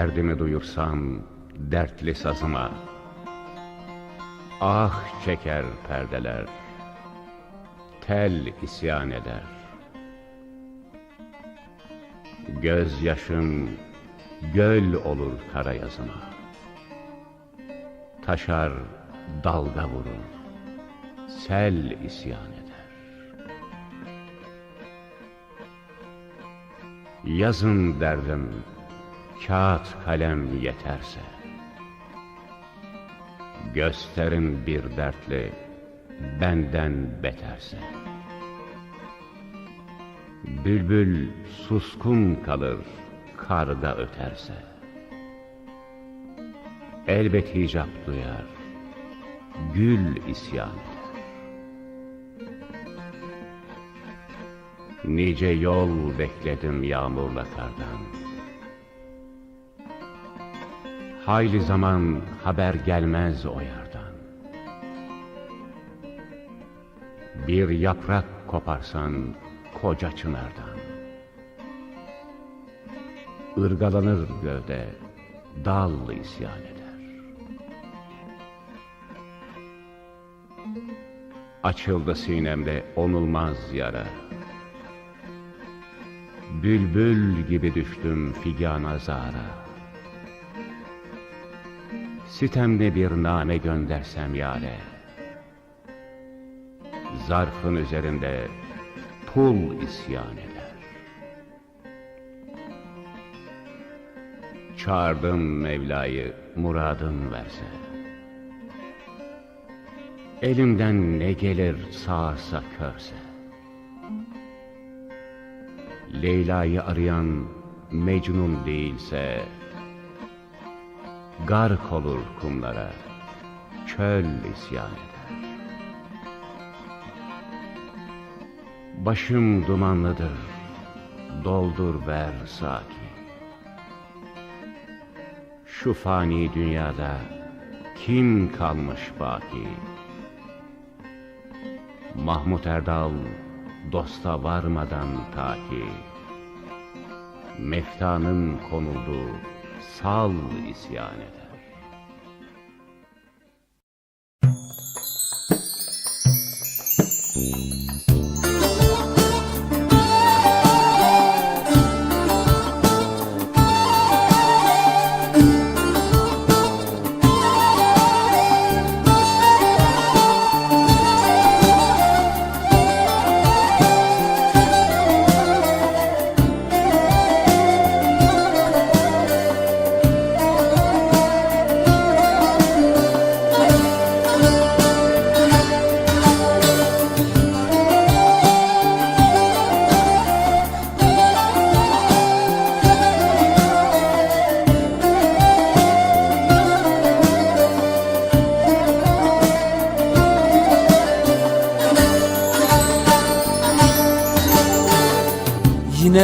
Derdimi duyursam dertli sazıma. Ah çeker perdeler Tel isyan eder. Gözyaşım göl olur kara yazıma. Taşar dalga vurur Sel isyan eder. Yazın derdim Kağıt kalem yeterse Gösterin bir dertli Benden beterse. Bülbül suskun kalır Karda öterse. Elbet hicap duyar Gül isyan Nice yol bekledim yağmurla kardan Hayli zaman haber gelmez o yardan Bir yaprak koparsan koca çınardan. Irgalanır gövde dal isyan eder. Açıldı sinemde onulmaz yara. Bülbül gibi düştüm figana zara Sitemli bir name göndersem yâre Zarfın üzerinde pul isyan eder. Çağırdım Mevla'yı muradın verse. Elimden ne gelir sağırsa körse. Leyla'yı arayan Mecnun değilse Gark olur kumlara Çöl isyan eder. Başım dumanlıdır Doldur ver saki Şu fani dünyada Kim kalmış baki? Mahmut Erdal dosta varmadan ta ki Meftanın konulduğu sal isyan eder. Mm-hmm.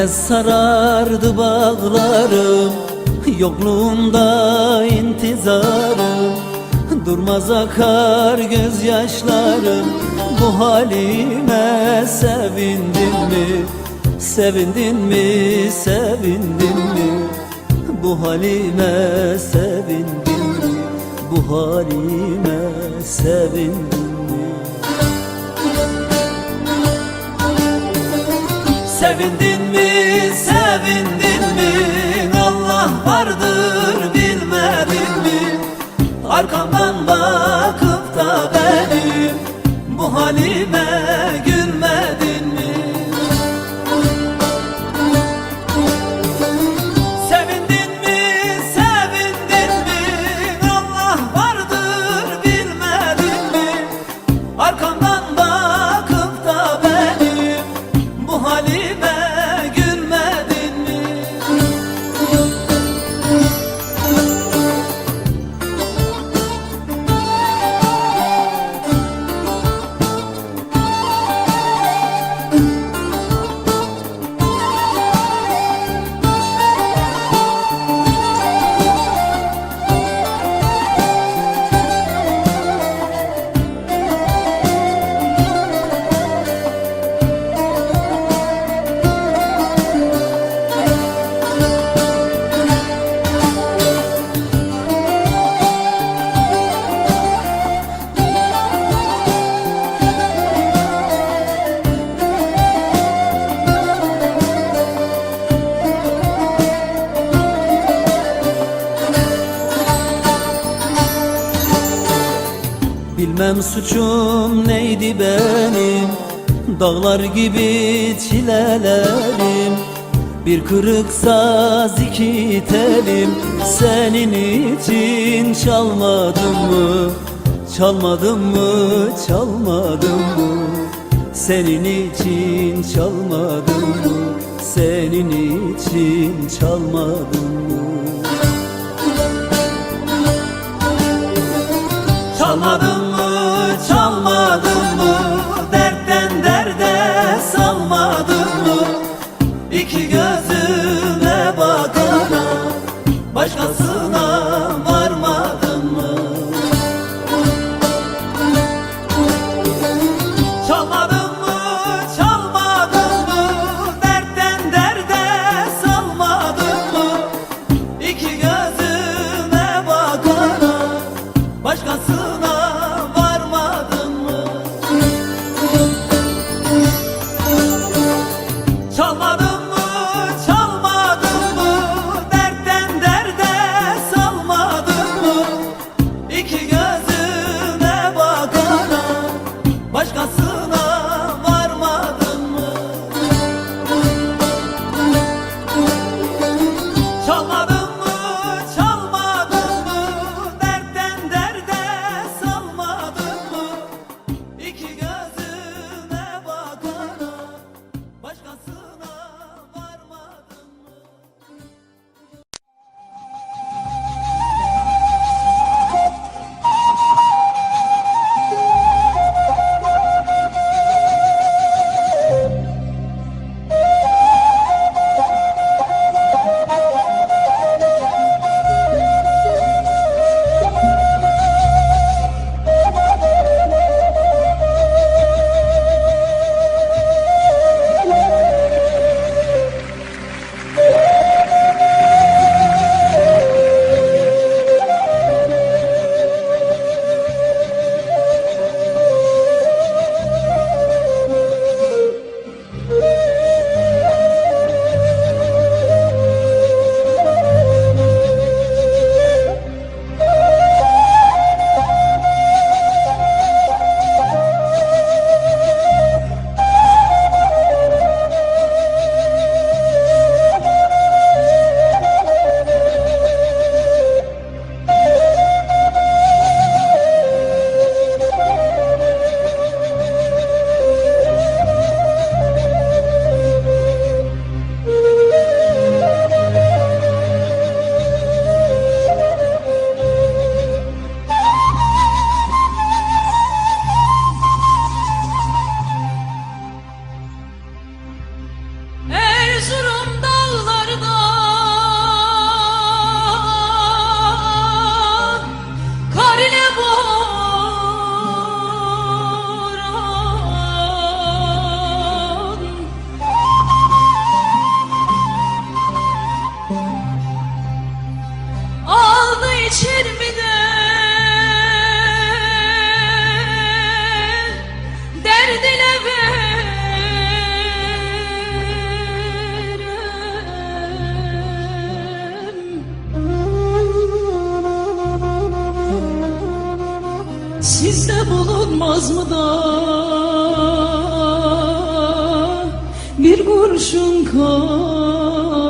Yine sarardı bağlarım Yokluğunda intizarım Durmaz akar gözyaşlarım Bu halime sevindin mi? Sevindin mi? Sevindin mi? Bu halime sevindin mi? Bu halime sevindin mi? Sevindin sevindin mi? Allah vardır bilmedin mi? Arkamdan bakıp da benim bu halime Bilmem suçum neydi benim Dağlar gibi çilelerim Bir kırık saz iki telim Senin için çalmadım mı? Çalmadım mı? Çalmadım mı? Senin için çalmadım mı? Senin için çalmadım mı? Çalmadım Anlamadın mı? kurşun kor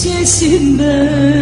bahçesinde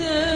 elin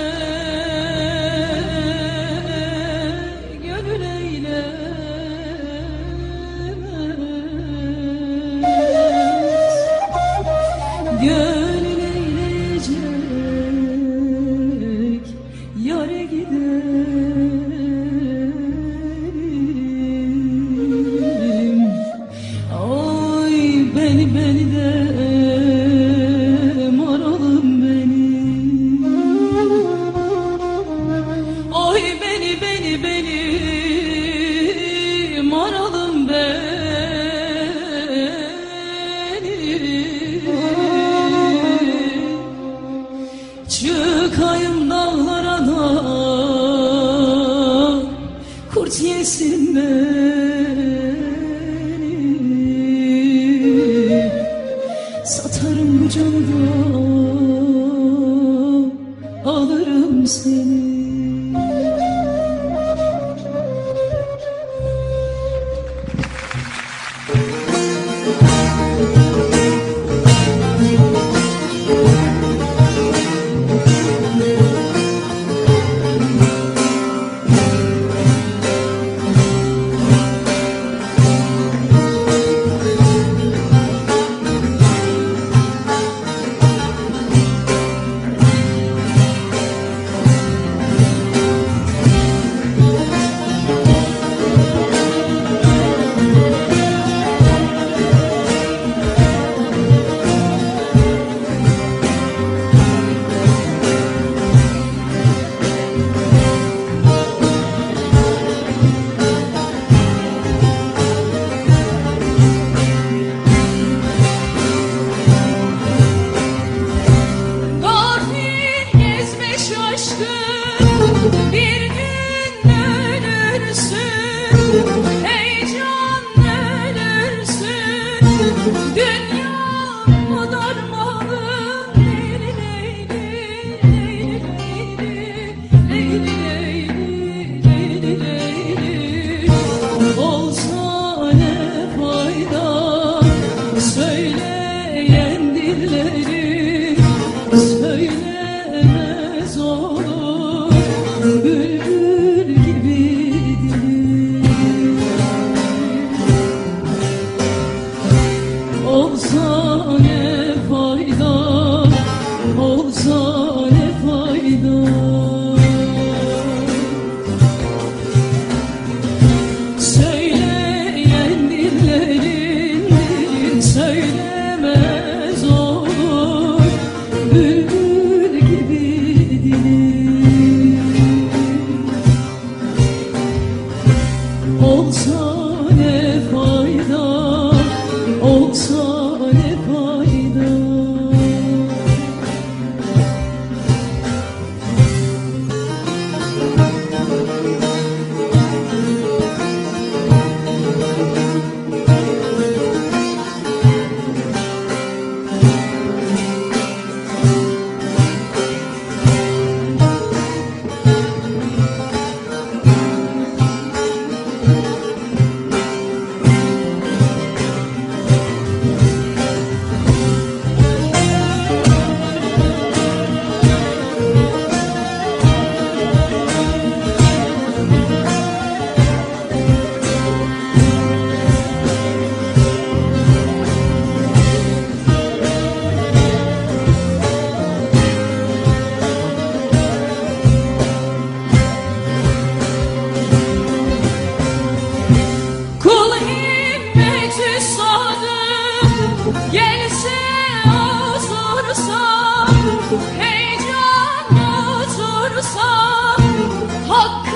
hakkı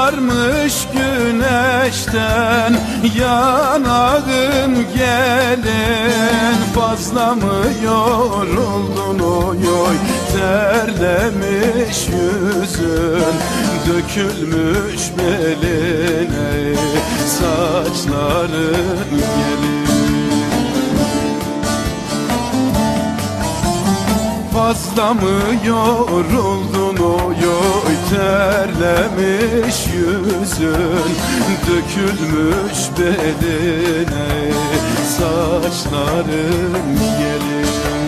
Kızarmış güneşten yanağın gelin Fazla mı yoruldun oy oy Terlemiş yüzün. Dökülmüş beline Saçların gelin. Fazla mı yoruldun oy oy terlemiş yüzün Dökülmüş beline saçların gelin